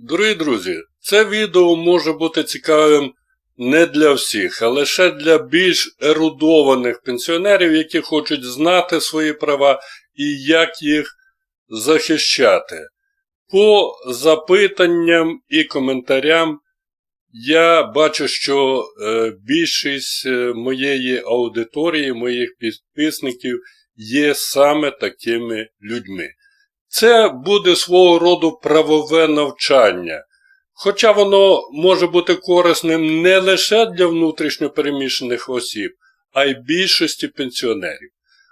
Дорогі друзі, це відео може бути цікавим не для всіх, а лише для більш ерудованих пенсіонерів, які хочуть знати свої права і як їх захищати. По запитанням і коментарям я бачу, що е, більшість е, моєї аудиторії, моїх підписників є саме такими людьми. Це буде свого роду правове навчання, хоча воно може бути корисним не лише для внутрішньопереміщених осіб, а й більшості пенсіонерів.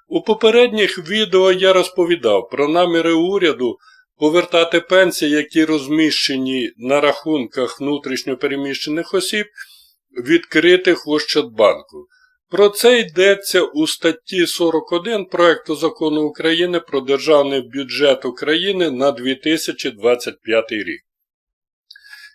У попередніх відео я розповідав про наміри уряду повертати пенсії, які розміщені на рахунках внутрішньопереміщених осіб, відкритих в Ощадбанку. Про це йдеться у статті 41 проекту закону України про державний бюджет України на 2025 рік.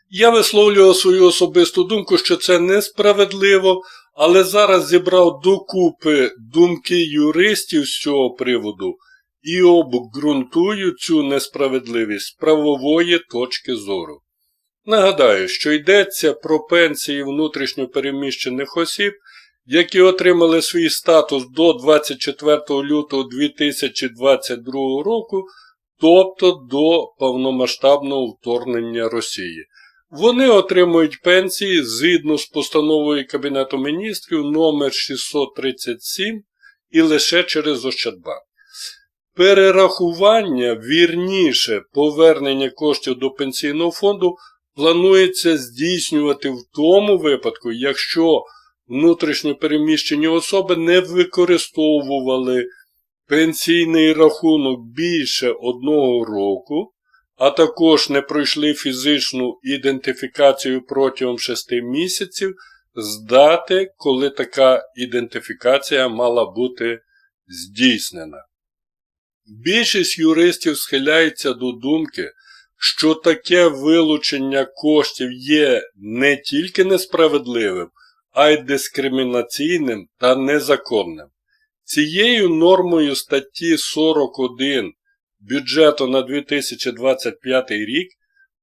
Я висловлював свою особисту думку, що це несправедливо, але зараз зібрав докупи думки юристів з цього приводу і обґрунтую цю несправедливість з правової точки зору. Нагадаю, що йдеться про пенсії внутрішньопереміщених осіб, які отримали свій статус до 24 лютого 2022 року, тобто до повномасштабного вторгнення Росії. Вони отримують пенсії згідно з постановою Кабінету міністрів номер 637 і лише через Ощадбанк. Перерахування, вірніше повернення коштів до пенсійного фонду планується здійснювати в тому випадку, якщо внутрішньопереміщені особи не використовували пенсійний рахунок більше одного року, а також не пройшли фізичну ідентифікацію протягом 6 місяців з дати, коли така ідентифікація мала бути здійснена. Більшість юристів схиляється до думки, що таке вилучення коштів є не тільки несправедливим, а й дискримінаційним та незаконним. Цією нормою статті 41 бюджету на 2025 рік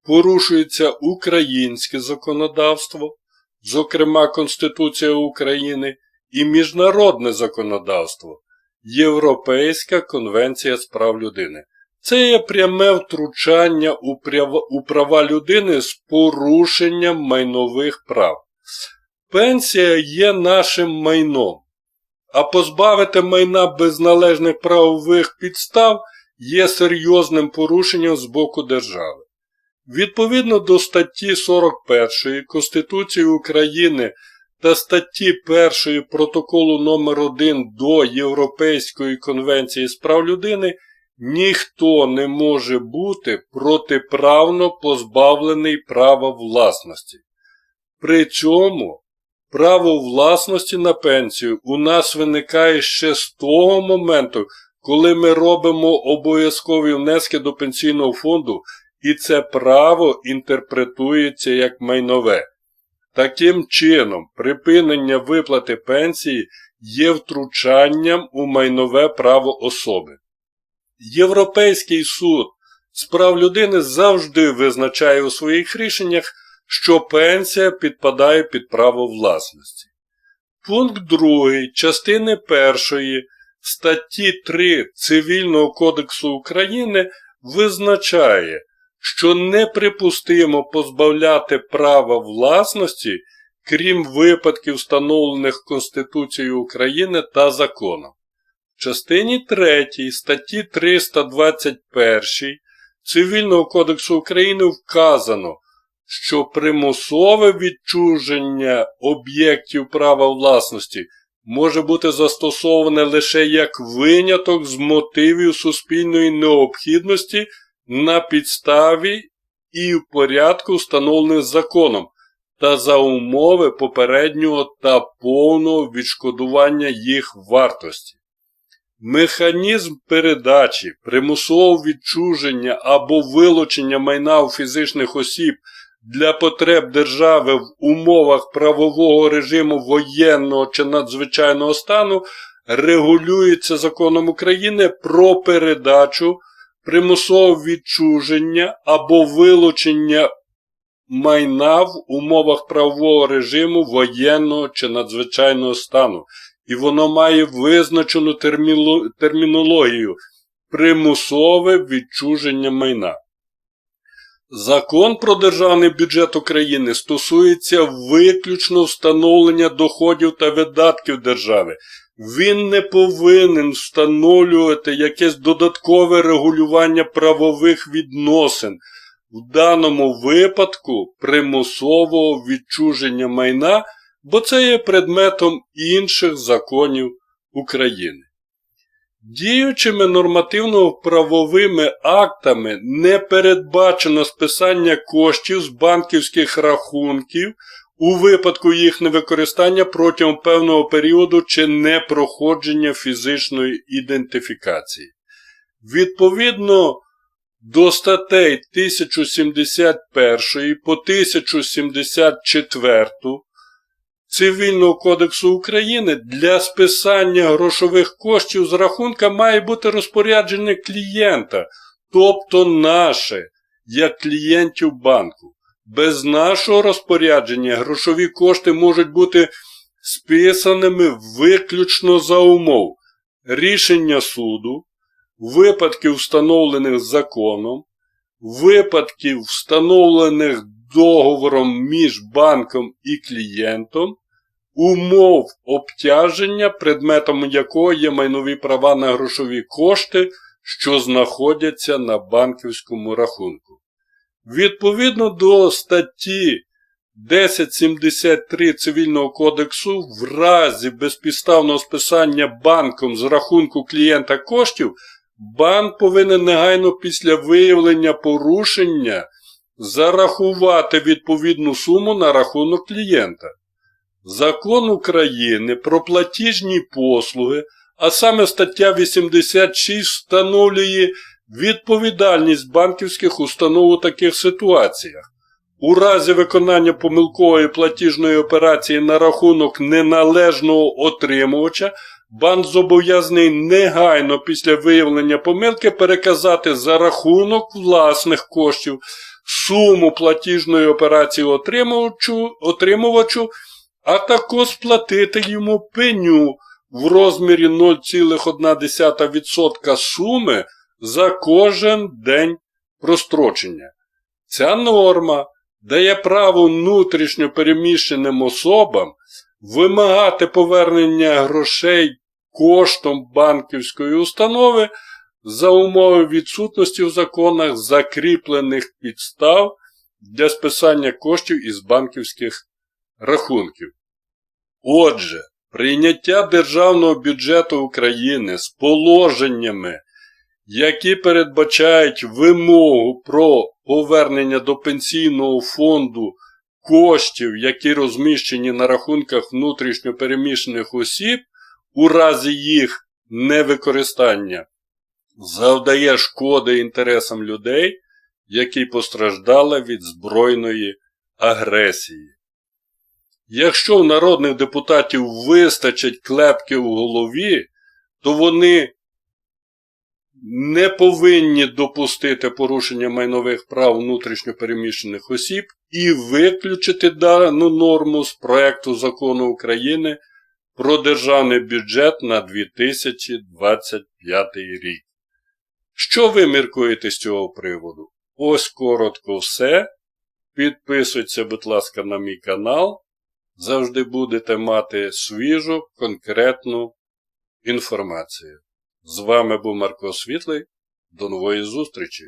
порушується українське законодавство, зокрема Конституція України, і міжнародне законодавство, Європейська конвенція з прав людини. Це є пряме втручання у права, людини з порушенням майнових прав. Пенсія є нашим майном, а позбавити майна без належних правових підстав є серйозним порушенням з боку держави. Відповідно до статті 41 Конституції України та статті 1 протоколу номер 1 до Європейської конвенції з прав людини ніхто не може бути протиправно позбавлений права власності. При цьому право власності на пенсію у нас виникає ще з того моменту, коли ми робимо обов'язкові внески до пенсійного фонду, і це право інтерпретується як майнове. Таким чином, припинення виплати пенсії є втручанням у майнове право особи. Європейський суд з прав людини завжди визначає у своїх рішеннях, що пенсія підпадає під право власності. Пункт 2 частини 1 статті 3 Цивільного кодексу України визначає, що неприпустимо позбавляти права власності, крім випадків, встановлених Конституцією України та законом. В частині 3 статті 321 Цивільного кодексу України вказано, що примусове відчуження об'єктів права власності може бути застосоване лише як виняток з мотивів суспільної необхідності на підставі і в порядку, встановлених законом, та за умови попереднього та повного відшкодування їх вартості. Механізм передачі, примусового відчуження або вилучення майна у фізичних осіб для потреб держави в умовах правового режиму воєнного чи надзвичайного стану регулюється законом України про передачу примусове відчуження або вилучення майна в умовах правового режиму воєнного чи надзвичайного стану. І воно має визначену термінологію примусове відчуження майна. Закон про державний бюджет України стосується виключно встановлення доходів та видатків держави. Він не повинен встановлювати якесь додаткове регулювання правових відносин, в даному випадку примусового відчуження майна, бо це є предметом інших законів України. Діючими нормативно-правовими актами не передбачено списання коштів з банківських рахунків у випадку їх невикористання протягом певного періоду чи непроходження фізичної ідентифікації. Відповідно до статей 1071 по 1074 Цивільного кодексу України для списання грошових коштів з рахунка має бути розпорядження клієнта, тобто наше, як клієнтів банку. Без нашого розпорядження грошові кошти можуть бути списаними виключно за умов рішення суду, випадків, встановлених законом, випадків, встановлених договором між банком і клієнтом, умов обтяження, предметом якого є майнові права на грошові кошти, що знаходяться на банківському рахунку. Відповідно до статті 1073 Цивільного кодексу, в разі безпідставного списання банком з рахунку клієнта коштів, банк повинен негайно після виявлення порушення зарахувати відповідну суму на рахунок клієнта. Закон України про платіжні послуги, а саме стаття 86 встановлює відповідальність банківських установ у таких ситуаціях. У разі виконання помилкової платіжної операції на рахунок неналежного отримувача, банк зобов'язаний негайно після виявлення помилки переказати за рахунок власних коштів суму платіжної операції отримувачу, отримувачу, а також сплатити йому пеню в розмірі 0,1% суми за кожен день прострочення. Ця норма дає право внутрішньо переміщеним особам вимагати повернення грошей коштом банківської установи за умови відсутності в законах закріплених підстав для списання коштів із банківських рахунків. Отже, прийняття Державного бюджету України з положеннями, які передбачають вимогу про повернення до пенсійного фонду коштів, які розміщені на рахунках внутрішньопереміщених осіб, у разі їх невикористання, завдає шкоди інтересам людей, які постраждали від збройної агресії. Якщо в народних депутатів вистачить клепки в голові, то вони не повинні допустити порушення майнових прав внутрішньопереміщених осіб і виключити дану норму з проекту закону України про державний бюджет на 2025 рік. Що ви міркуєте з цього приводу? Ось коротко все. Підписуйтеся, будь ласка, на мій канал. Завжди будете мати свіжу, конкретну інформацію. З вами був Марко Світлий. До нової зустрічі!